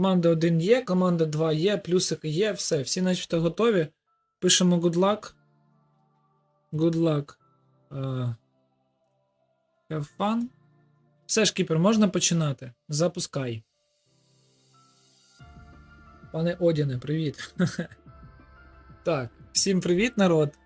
Команда 1 є, команда 2 є, плюсики є, все, всі начебто готові. Пишемо good luck. Good luck. Uh, have fun. Все ж, кіпер, можна починати. Запускай. Пане Одіне, привіт. так, всім привіт, народ.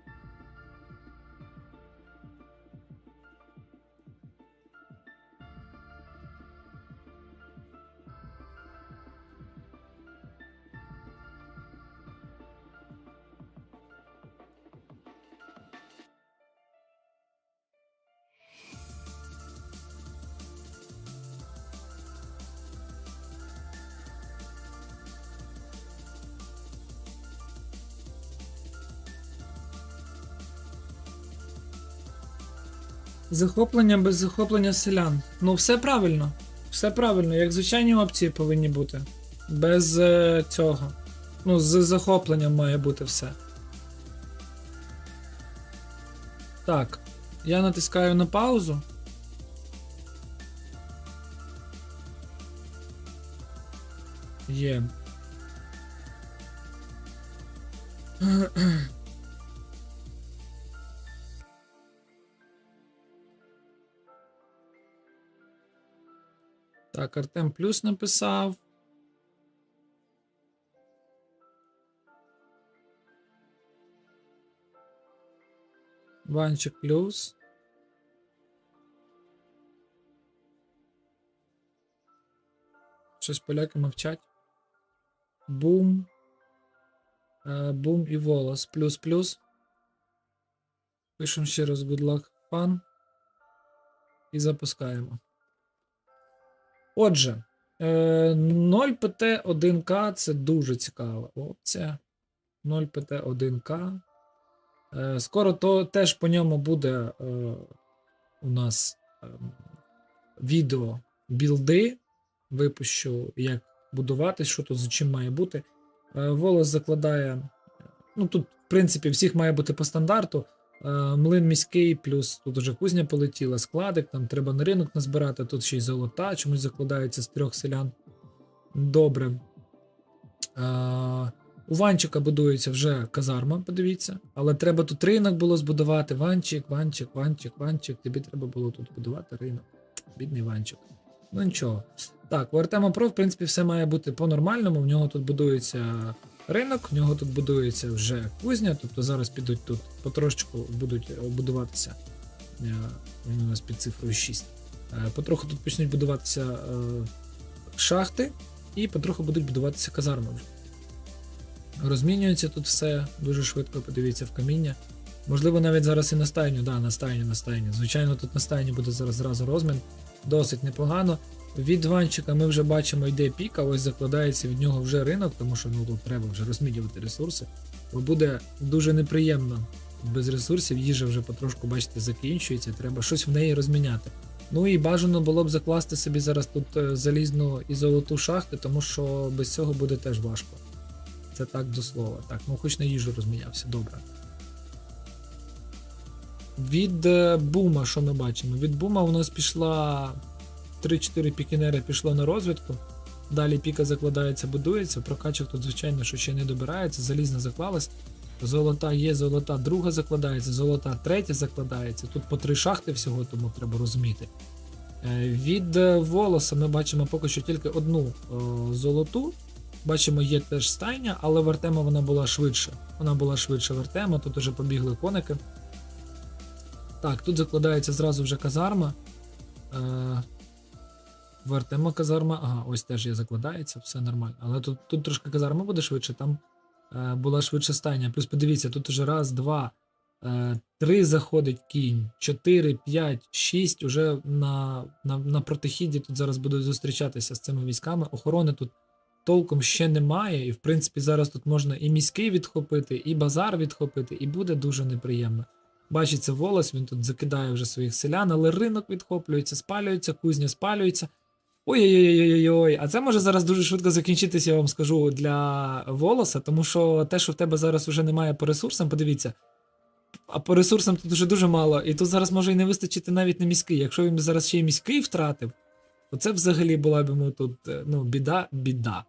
Захоплення без захоплення селян. Ну, все правильно. Все правильно, як звичайні опції повинні бути. Без е, цього. Ну, з захопленням має бути все. Так. Я натискаю на паузу. Є. Так, Артем плюс написав. Ванчик плюс. Щось поляки мовчать. Бум. Е, Бум і волос. Плюс плюс. Пишемо ще раз good luck fun. І запускаємо. Отже, е, 0 pt 1К це дуже цікава опція. 0 pt 1К. Е, Скоро то теж по ньому буде е, у нас е, відео білди. Випущу, як будувати, що тут за чим має бути. Е, Волос закладає. Ну тут, в принципі, всіх має бути по стандарту. Е, Млин міський, плюс тут уже кузня полетіла, складик, там треба на ринок назбирати, тут ще й золота, чомусь закладається з трьох селян. Добре. Е, У Ванчика будується вже казарма, подивіться. Але треба тут ринок було збудувати. Ванчик, Ванчик, Ванчик, Ванчик. Тобі треба було тут будувати ринок. Бідний Ванчик. Ну нічого. Так, у Артема Про, в принципі, все має бути по-нормальному. В нього тут будується ринок, в нього тут будується вже кузня, тобто зараз підуть тут потрошечку будуть будуватися. е, Він у нас під цифрою 6. Е, Потроху тут почнуть будуватися е, шахти, і потроху будуть будуватися казарми. Розмінюється тут все дуже швидко, подивіться в каміння. Можливо, навіть зараз і на стайню, да, на стайню, на стайню. Звичайно, тут на стайні буде зараз зразу розмін. Досить непогано. Від ванчика ми вже бачимо, йде піка, ось закладається від нього вже ринок, тому що ну тут треба вже розмінювати ресурси. Бо буде дуже неприємно без ресурсів, їжа вже потрошку, бачите, закінчується, треба щось в неї розміняти. Ну і бажано було б закласти собі зараз тут е, залізну і золоту шахти, тому що без цього буде теж важко. Це так до слова. Так, ну хоч на їжу розмінявся, добре. Від е, бума, що ми бачимо? Від бума у нас пішла 3-4 пікінери пішло на розвідку. Далі піка закладається, будується. Прокачок тут, звичайно, що ще не добирається, залізна заклалась. Золота є, золота друга закладається, золота третя закладається. Тут по три шахти всього, тому треба розуміти. Е, Від е, волоса ми бачимо поки що тільки одну о, золоту. Бачимо, є теж стайня, але в Артема вона була швидше. Вона була швидше в Артема, тут вже побігли коники. Так, тут закладається зразу вже казарма. Е, в казарма. Ага, ось теж є закладається, все нормально. Але тут, тут трошки казарма буде швидше, там е, була швидше стайня. Плюс подивіться, тут уже раз, два, е, три заходить кінь, чотири, п'ять, шість. Уже на, на, на протихіді тут зараз будуть зустрічатися з цими військами. Охорони тут толком ще немає, і в принципі зараз тут можна і міський відхопити, і базар відхопити, і буде дуже неприємно. Бачиться волос, він тут закидає вже своїх селян, але ринок відхоплюється, спалюється, кузня спалюється. Ой-ой-ой, а це може зараз дуже швидко закінчитися, я вам скажу, для волоса, тому що те, що в тебе зараз вже немає по ресурсам, подивіться. А по ресурсам тут вже дуже мало, і тут зараз може і не вистачити навіть на міський. Якщо він зараз ще й міський втратив, то це взагалі була б йому тут е, ну, біда, біда.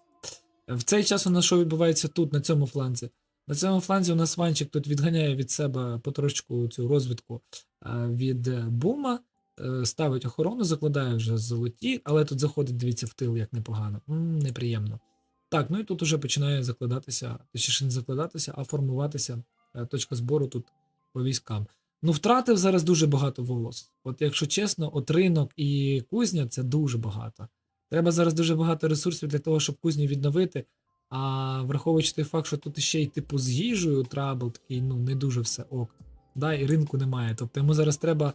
В цей час у нас що відбувається тут, на цьому фланзі? На цьому фланзі у нас Ванчик тут відганяє від себе потрошку цю розвідку е, від е, бума, ставить охорону, закладає вже золоті, але тут заходить, дивіться, в тил, як непогано. м неприємно. Так, ну і тут уже починає закладатися, точніше не закладатися, а формуватися е, точка збору тут по військам. Ну, втратив зараз дуже багато волос. От якщо чесно, от ринок і кузня це дуже багато. Треба зараз дуже багато ресурсів для того, щоб кузню відновити. А враховуючи той факт, що тут ще й типу з їжею трабл, такий, ну, не дуже все ок. Да, і ринку немає. Тобто йому зараз треба е,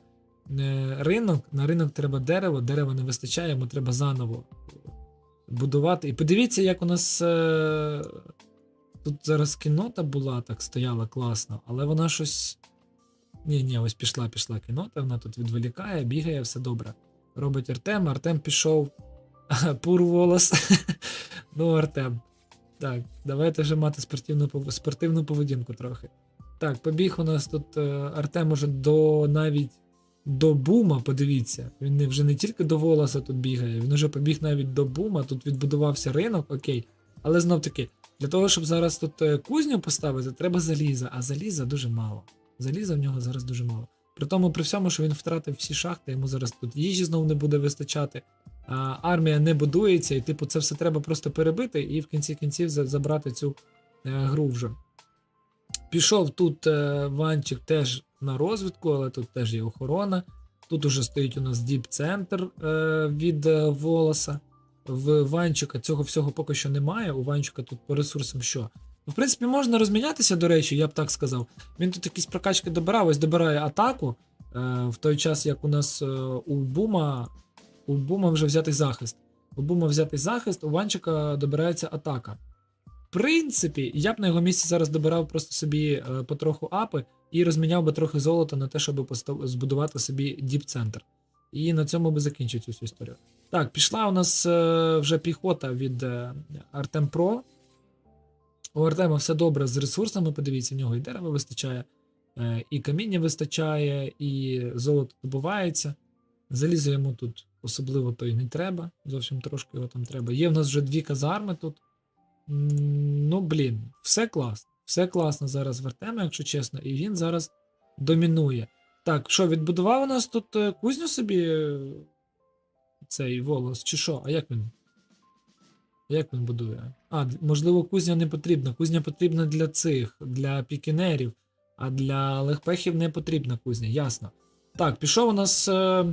ринок, на ринок треба дерево, дерева не вистачає, йому треба заново будувати. І подивіться, як у нас е, тут зараз кінота була, так стояла класно, але вона щось. Ні, ні, ось пішла, пішла кінота, вона тут відволікає, бігає, все добре. Робить Артем, Артем пішов. Пур волос. ну, Артем. Так, давайте вже мати спортивну, спортивну поведінку трохи. Так, побіг у нас тут е, Артем уже до навіть до бума, подивіться. Він вже не тільки до волоса тут бігає, він уже побіг навіть до бума, тут відбудувався ринок, окей. Але знов таки, для того, щоб зараз тут е, кузню поставити, треба заліза, а заліза дуже мало. Заліза в нього зараз дуже мало. При тому, при всьому, що він втратив всі шахти, йому зараз тут їжі знову не буде вистачати. А, армія не будується, і типу, це все треба просто перебити і в кінці кінців забрати цю е, гру вже. Пішов тут е, Ванчик теж на розвідку, але тут теж є охорона. Тут уже стоїть у нас діп-центр е, від е, волоса. В Ванчика цього всього поки що немає. У Ванчика тут по ресурсам що? Ну, в принципі, можна розмінятися, до речі, я б так сказав. Він тут якісь прокачки добирав, ось добирає атаку. Е, в той час, як у нас е, у Бума у Бума вже взятий захист. У Бума взятий захист, у Ванчика добирається атака. Принципі, я б на його місці зараз добирав просто собі е, потроху апи і розміняв би трохи золота на те, щоб збудувати собі діп-центр. І на цьому би закінчив цю всю історію. Так, пішла у нас е, вже піхота від Артем Про. У Артема все добре з ресурсами, подивіться, в нього і дерева вистачає, е, і каміння вистачає, і золото добувається. Залізо йому тут особливо то й не треба, зовсім трошки його там треба. Є в нас вже дві казарми тут. Блін, все класно. Все класно зараз в Артема, якщо чесно, і він зараз домінує. Так, що, відбудував у нас тут е, кузню собі е, цей волос, чи що? А як він? Як він будує? А, можливо, кузня не потрібна. Кузня потрібна для цих, для пікінерів, а для легпехів не потрібна кузня, ясно. Так, пішов у нас е,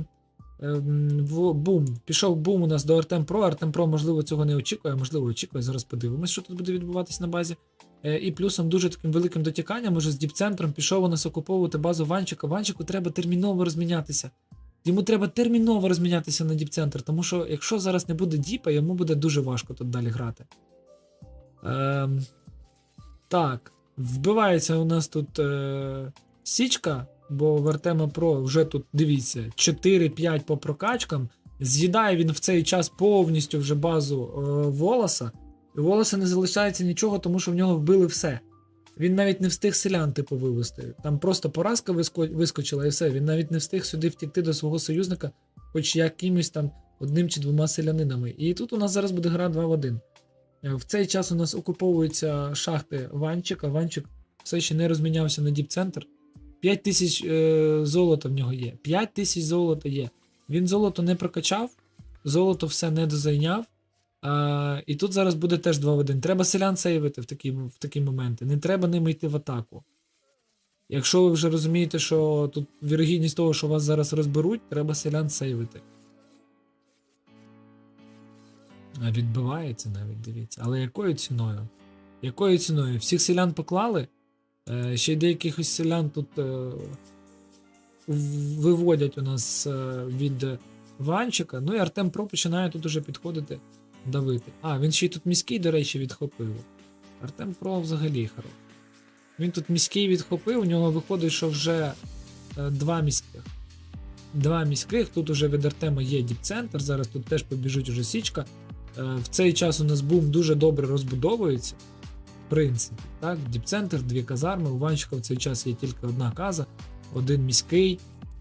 в бум. Пішов бум у нас до Артем Про. Артем Про, можливо, цього не очікує, можливо, очікує. Зараз подивимось, що тут буде відбуватись на базі. Е, і плюсом дуже таким великим дотіканням, уже з діпцентром пішов у нас окуповувати базу Ванчика. Ванчику треба терміново розмінятися. Йому треба терміново розмінятися на діпцентр, тому що якщо зараз не буде діпа, йому буде дуже важко тут далі грати. Ем, так, вбивається у нас тут е, січка, бо в Артема Про вже тут, дивіться, 4-5 по прокачкам. З'їдає він в цей час повністю вже базу е, волоса. І волоса не залишається нічого, тому що в нього вбили все. Він навіть не встиг селян, типу, вивести. Там просто поразка виско- вискочила і все. Він навіть не встиг сюди втікти до свого союзника, хоч якимось там одним чи двома селянинами. І тут у нас зараз буде гра 2 в 1. Е, В цей час у нас окуповуються шахти Ванчика. Ванчик все ще не розмінявся на діп-центр. 5 тисяч е, золота в нього є. 5 тисяч золота є. Він золото не прокачав, золото все не дозайняв. А, і тут зараз буде теж 2 в 1. Треба селян сейвити в такі, в такі моменти. Не треба ними йти в атаку. Якщо ви вже розумієте, що тут вірогідність того, що вас зараз розберуть, треба селян сейвити. Відбивається навіть, дивіться. Але якою ціною? Якою ціною? Всіх селян поклали? Е, ще й деяких селян тут е, виводять у нас е, від Ванчика. Ну і Артем Про починає тут уже підходити, давити. А, він ще й тут міський, до речі, відхопив. Артем Про взагалі хорош. Він тут міський відхопив, у нього виходить, що вже два міських. Два міських. Тут уже від Артема є діпцентр. Зараз тут теж побіжуть уже січка. В цей час у нас бум дуже добре розбудовується. Принципі, так, діпцентр, дві казарми. У Ванчика в цей час є тільки одна каза, один міський,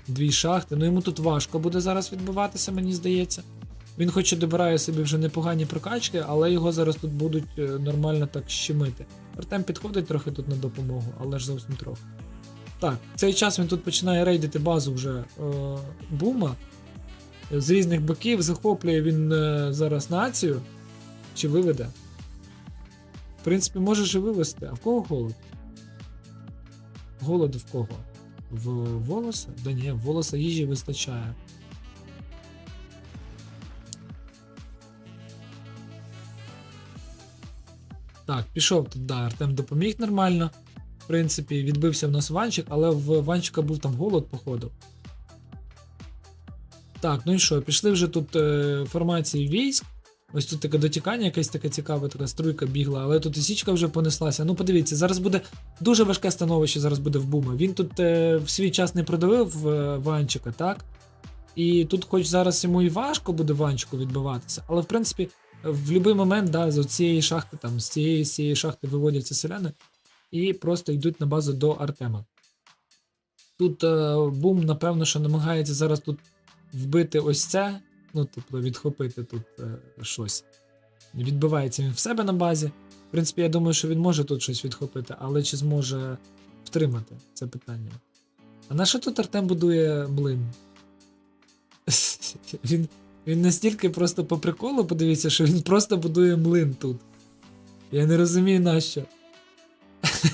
дві шахти. Ну йому тут важко буде зараз відбуватися, мені здається. Він хоч і добирає собі вже непогані прокачки, але його зараз тут будуть е, нормально так щемити. Артем підходить трохи тут на допомогу, але ж зовсім трохи. Так, в цей час він тут починає рейдити базу вже е, бума. З різних боків захоплює він е, зараз націю. Чи виведе? Принципі, може ж і вивести. А в кого голод? Голод в кого? В волоса? Да ні, в волоса їжі вистачає. Так, пішов тут, да, Артем допоміг нормально. В принципі, відбився в нас Ванчик, але в Ванчика був там голод, походу. Так, ну і що, пішли вже тут е, формації військ. Ось тут таке дотікання, якась така цікава, така струйка бігла, але тут і січка вже понеслася. Ну, подивіться, зараз буде дуже важке становище зараз буде в Бума. Він тут е, в свій час не продавив е, Ванчика, так? І тут, хоч зараз йому і важко буде Ванчику відбиватися, але в принципі, в будь-який момент, да, з цієї шахти, там, з цієї, з цієї шахти виводяться селяни і просто йдуть на базу до Артема. Тут е, Бум, напевно, що намагається зараз тут вбити ось це, ну, тобто відхопити тут е, щось. Відбивається він в себе на базі. В принципі, я думаю, що він може тут щось відхопити, але чи зможе втримати це питання. А на що тут Артем будує млин? Він, він настільки просто по приколу, подивіться, що він просто будує млин тут. Я не розумію нащо.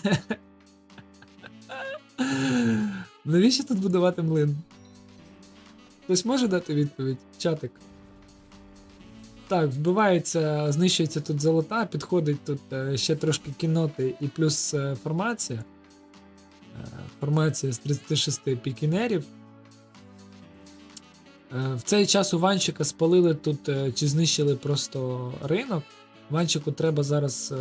Навіщо тут будувати млин? Хтось може дати відповідь? Чатик. Так, вбивається, знищується тут золота, підходить тут е, ще трошки кінноти і плюс е, формація. Е, формація з 36 пікінерів. В цей час у Ванчика спалили тут чи знищили просто ринок. Ванчику треба зараз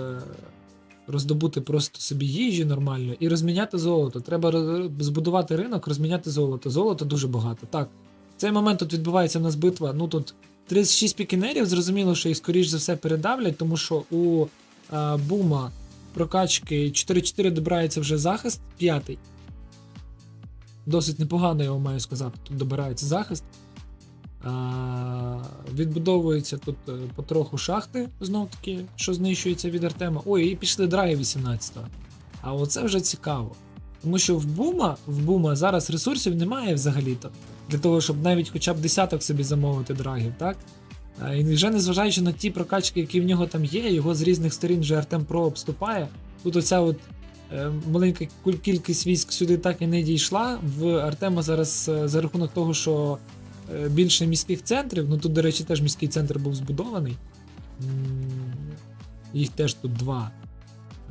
роздобути просто собі їжі нормально і розміняти золото. Треба збудувати ринок, розміняти золото. Золота дуже багато. Так, в цей момент тут відбувається в нас битва. Ну тут 36 пікінерів, зрозуміло, що їх скоріш за все передавлять, тому що у е, Бума прокачки 4-4 добирається вже захист, п'ятий. Досить непогано, я вам маю сказати. Тут добирається захист. А, відбудовуються тут е, потроху шахти, знов таки, що знищується від Артема. Ой, і пішли драги 18-го. А оце вже цікаво. Тому що в Бума, в Бума зараз ресурсів немає взагалі-то. Для того, щоб навіть хоча б десяток собі замовити драгів, так? І вже незважаючи на ті прокачки, які в нього там є, його з різних сторін вже Артем Про обступає. Тут оця от е, маленька кількість військ сюди так і не дійшла. В Артема зараз е, за рахунок того, що е, більше міських центрів, ну тут, до речі, теж міський центр був збудований. Їх теж тут два.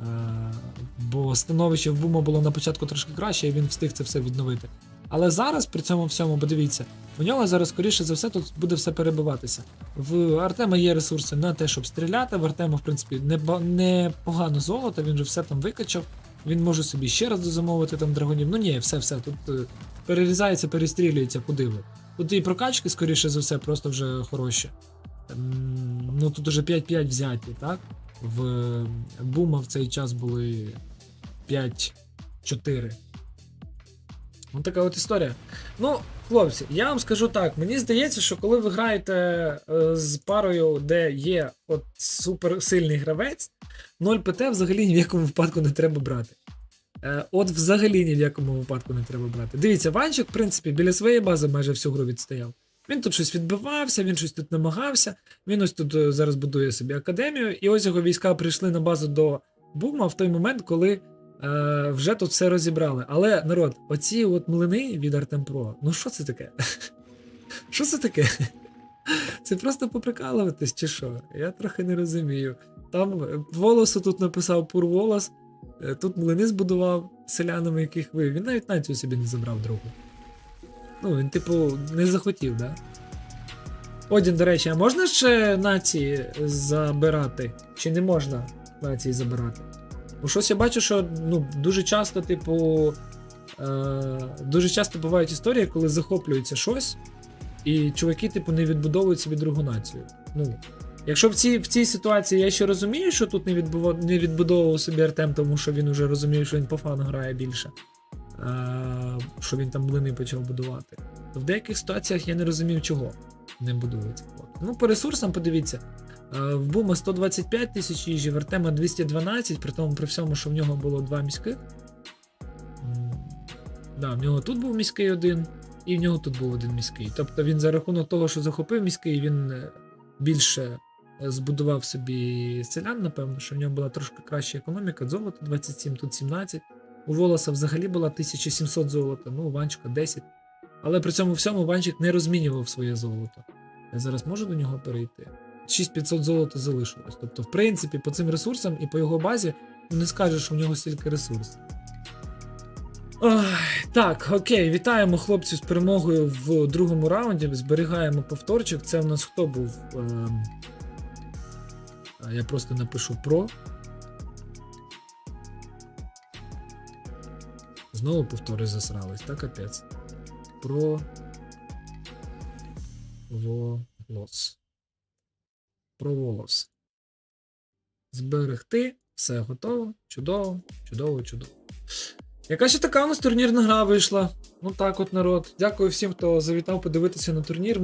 Е, Бо становище в Бума було на початку трошки краще, і він встиг це все відновити. Але зараз при цьому всьому, подивіться, у нього зараз, скоріше за все, тут буде все перебиватися. В Артема є ресурси на те, щоб стріляти. В Артема, в принципі, непо- непогано золото, він вже все там викачав. Він може собі ще раз дозамовити там драгонів. Ну ні, все, все. Тут е, перерізається, перестрілюється, куди ви. Тут і прокачки, скоріше за все, просто вже хороші. Ну тут уже 5-5 взяті, так? В Бума в цей час були 5-4. Ось така от історія. Ну, хлопці, я вам скажу так: мені здається, що коли ви граєте е, з парою, де є от суперсильний гравець, 0 ПТ взагалі ні в якому випадку не треба брати. Е, от взагалі ні в якому випадку не треба брати. Дивіться, Ванчик, в принципі, біля своєї бази майже всю гру відстояв. Він тут щось відбивався, він щось тут намагався. Він ось тут е, зараз будує собі академію, і ось його війська прийшли на базу до Бума в той момент, коли е, вже тут все розібрали. Але народ, оці от млини від Артем Про, ну що це таке? Що це таке? Це просто поприкалуватись чи що? Я трохи не розумію. Там е, волосу тут написав пур волос, е, тут млини збудував селянами, яких ви. Він навіть націю собі не забрав другу. Ну, він, типу, не захотів, да? Одін, до речі, а можна ще нації забирати? Чи не можна нації забирати? Бо щось я бачу, що ну, дуже часто, типу. Е, дуже часто бувають історії, коли захоплюється щось, і чуваки, типу, не відбудовують собі другу націю. Ну, якщо в цій, в цій ситуації я ще розумію, що тут не, відбув, не відбудовував собі Артем, тому що він вже розуміє, що він по фану грає більше, що він там блини почав будувати. То в деяких ситуаціях я не розумів чого. не будується. Ну, по ресурсам подивіться. Е, В Бума 125 тисяч їжі, в Артема 212, при тому при всьому, що в нього було два міських. Да, в нього тут був міський один, і в нього тут був один міський. Тобто він за рахунок того, що захопив міський, він е, більше е, збудував собі селян, напевно, що в нього була трошки краща економіка. Золото 27, тут 17. У Волоса взагалі була 1700 золота, ну, у Ванчика 10. Але при цьому всьому Ванчик не розмінював своє золото. Я зараз можу до нього перейти. 6500 золота залишилось. Тобто, в принципі, по цим ресурсам і по його базі ну, не скажеш, що в нього стільки ресурсів. Так, окей, вітаємо хлопців з перемогою в другому раунді. Зберігаємо повторчик. Це в нас хто був? А, Я просто напишу про. Знову повтори засрались, так капець. Про. Волос. Про волос. Зберегти. Все готово. Чудово, чудово, чудово. Яка ще така у нас турнірна гра вийшла? Ну так от народ. Дякую всім, хто завітав подивитися на турнір.